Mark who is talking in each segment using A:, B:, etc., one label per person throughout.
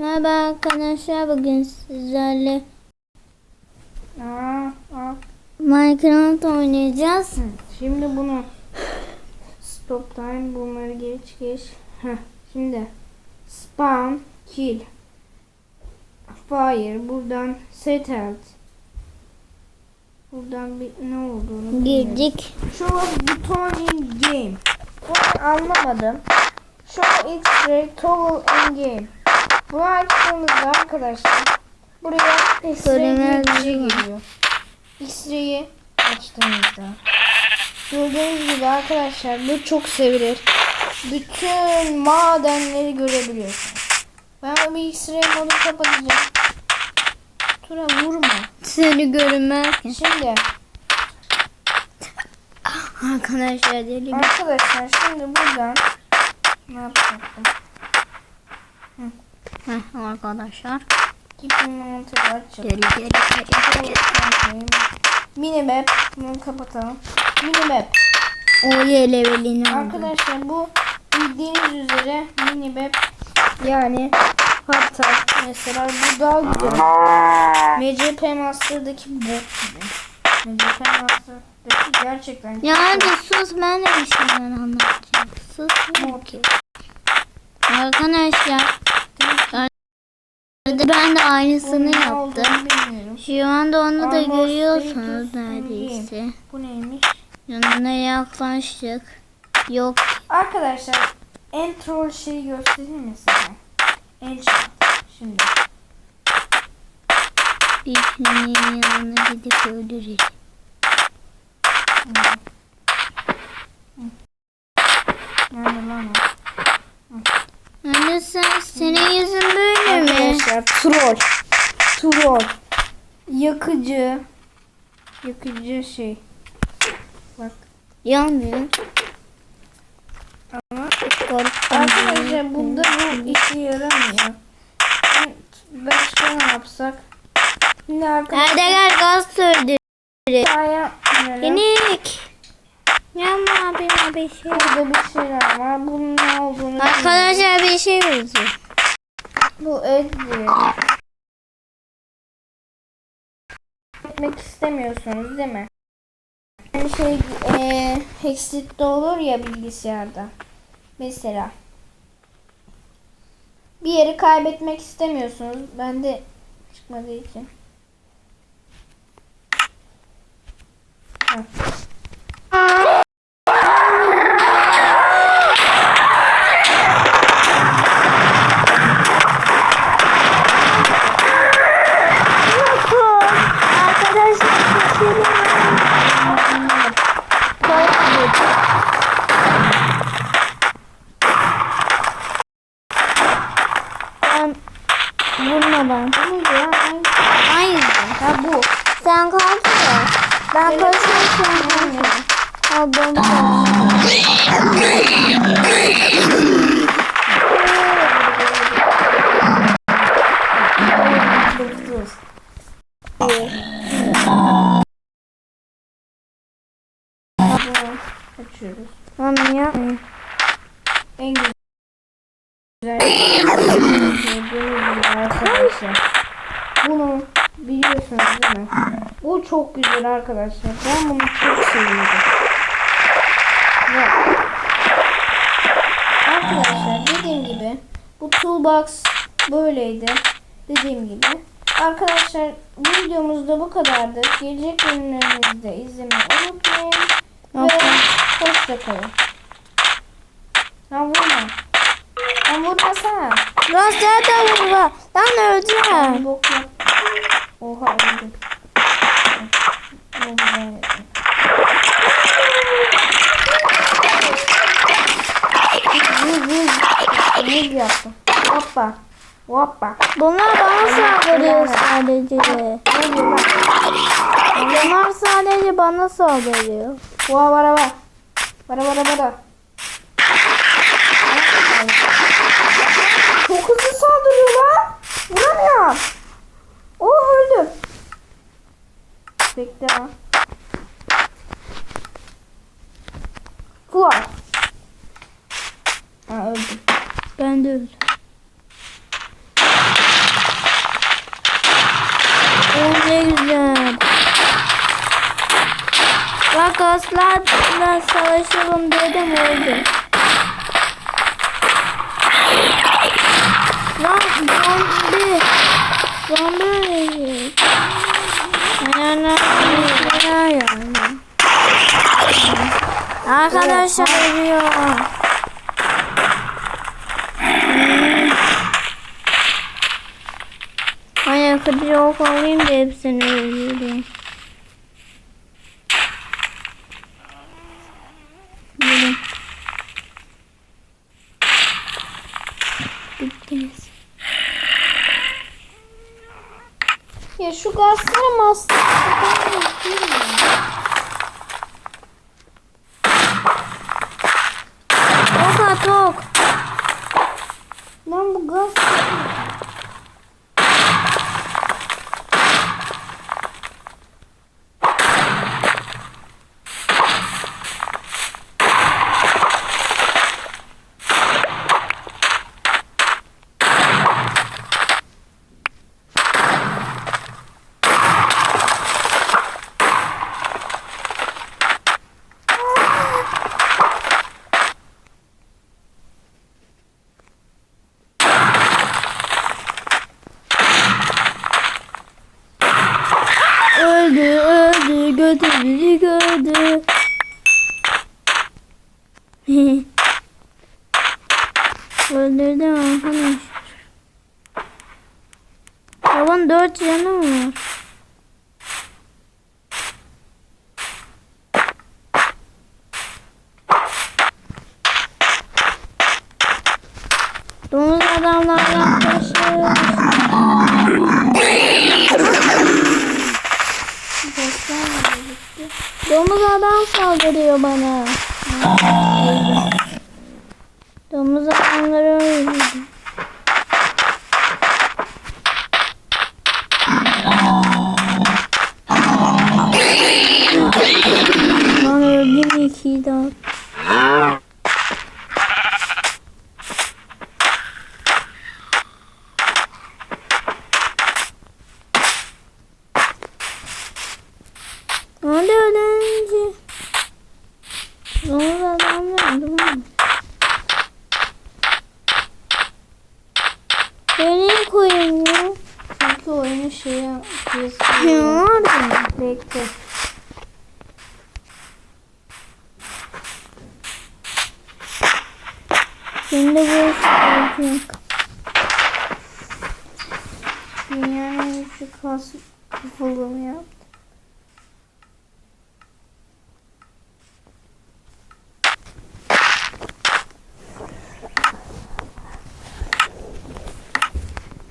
A: Merhaba arkadaşlar bugün sizlerle
B: Aa, aa.
A: Minecraft oynayacağız.
B: Şimdi bunu stop time bunları geç geç. Heh, şimdi spawn kill fire buradan settled buradan bir ne olduğunu.
A: Girdik.
B: Show buton in game. Bunu anlamadım. Show X-ray toggle in game. Bu açtığımızda arkadaşlar buraya X-ray geliyor. X-ray'i açtığımızda gördüğünüz gibi arkadaşlar bu çok sevilir. Bütün madenleri görebiliyorsunuz. Ben bu bir X-ray modu kapatacağım. Tura vurma.
A: Seni görünmez.
B: Şimdi
A: Arkadaşlar deli
B: Arkadaşlar şimdi buradan ne yapacaktım?
A: Heh, arkadaşlar.
B: Keeping mantığı açacağım.
A: Geri geri geri geri.
B: Minimap bunu kapatalım. Minimap.
A: Oye levelini aldım.
B: Arkadaşlar bu bildiğiniz üzere minimap yani hatta mesela bu daha güzel. MCP Master'daki bot gibi. MCP Master'daki gerçekten
A: Ya hadi sus ben de bir şeyler anlatacağım. Sus.
B: Okey.
A: Arkadaşlar. Ben de aynısını
B: ne
A: yaptım. Şu anda onu da
B: Almost
A: görüyorsunuz neredeyse.
B: Bu neymiş?
A: Yanına yaklaştık. Yok.
B: Arkadaşlar en troll şeyi göstereyim mi size? Enchant. Şimdi.
A: Birinin yanına gidip öldürelim.
B: Nerede Arkadaşlar troll. Troll. Yakıcı. Yakıcı şey. Bak.
A: Yanmıyor.
B: Ama arkadaşlar bunda bu işe yaramıyor. Başka ne yapsak? Şimdi arkadaşlar.
A: Hadi gel gaz söndür. Yenik. Yanma abime bir şey.
B: Burada bir şeyler var. Bunun ne olduğunu.
A: Arkadaşlar bir şey benziyor.
B: Bu Edri. Etmek istemiyorsunuz değil mi? Yani şey e, Hexit'te olur ya bilgisayarda. Mesela. Bir yeri kaybetmek istemiyorsunuz. Ben de çıkmadığı için. Heh.
A: Arkadaşlar ben vurma ben.
B: Bu muydu ya? Hangi-
A: Aynı.
B: Ha bu.
A: Sen kalk ya. Ben kaçıyorum sen kalk. Ha ben kaçıyorum.
B: Hırsız. Açıyoruz.
A: Tamam yapmayın.
B: En güzel gördüğünüz gibi arkadaşlar. Bunu biliyorsunuz değil mi? Bu çok güzel arkadaşlar. Ben bunu çok seviyorum. Ve arkadaşlar dediğim gibi bu toolbox böyleydi. Dediğim gibi. Arkadaşlar bu videomuz da bu kadardı. Gelecek bölümlerimizde izlemeyi unutmayın. Ve hoşçakalın. Lan vurma. Lan vurmasana.
A: Lan de vurma. Lan öleceğim.
B: Ben bok yap. Oha öldüm. Vur vur. Ne yaptım? Hoppa. Hoppa.
A: Bunlar bana saldırıyor sadece. Bunlar sadece bana saldırıyor.
B: Oha bara bara. Bara bara bara. Devam. Fuar. Ha öldüm.
A: Ben de öldüm. Oh ne güzel. Bak aslarla savaşalım dedim öldüm. Lan zombi. Zombi. Arkadaşlar ölüyor. Hmm. Ay yakıcı ok alayım da hepsini öldüreyim.
B: Ya şu gazları master
A: Ok at ok.
B: Lan bu gaz
A: Öldü öldü götü gördü. Öldürdüm arkadaş. Babanın dört canı mı var? Domuz adamlar. Domuz adam saldırıyor bana. Domuz adamları öldürdü. İkiyi daha. Hadi öğrenci. Domuz adam nerede? Nereye koyayım ya?
B: çünkü oyunu şeye
A: Ne var
B: Bekle.
A: Şimdi bu sıkıntı.
B: Dünyanın güçlü kas kafalığını yap.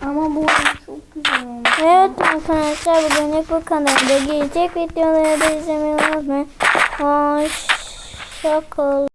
B: Ama bu çok güzel olmuş.
A: Evet arkadaşlar bugünlük bu kanalda gelecek videoları da izlemeyi unutmayın. Hoşçakalın.